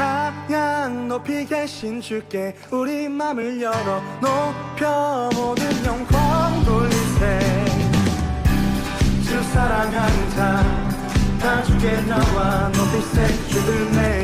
찬양 높이 계신 주께 우리 맘을 열어 높여 모든 영광 돌리세. 주 사랑하는 자다 주께 나와 높이세 주를 내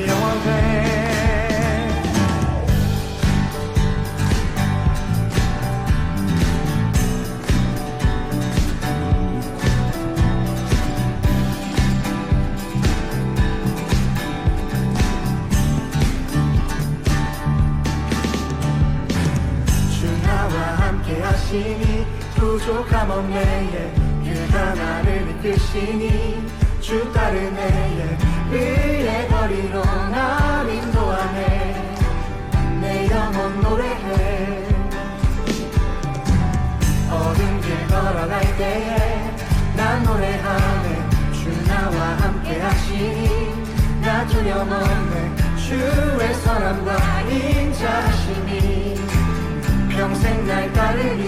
하시니 부족함 없네 그가 나를 이끄시니 주 따르네 의의 거리로 날 인도하네. 내 영혼 노래해. 어둠 길 걸어갈 때에 난 노래하네. 주 나와 함께 하시니 나 두려움 없네. 주의 선함과 인자하시니 평생 날 따르리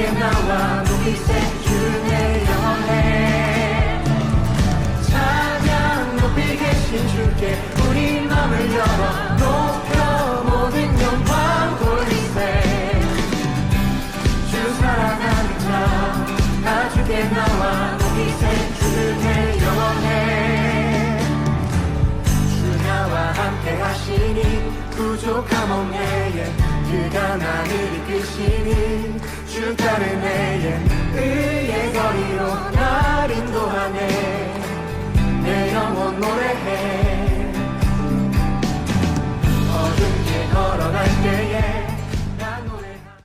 주께 나와 높이세 주내 영원해 찬양 높이 계신 주께 우리 맘을 열어 높여 모든 영광 돌리세. 주 사랑하는 자나 주께 나와 높이세 주내 영원해 주 나와 함께 하시니 부족함 없네 그가 나를 이끄시니 주 따르네 의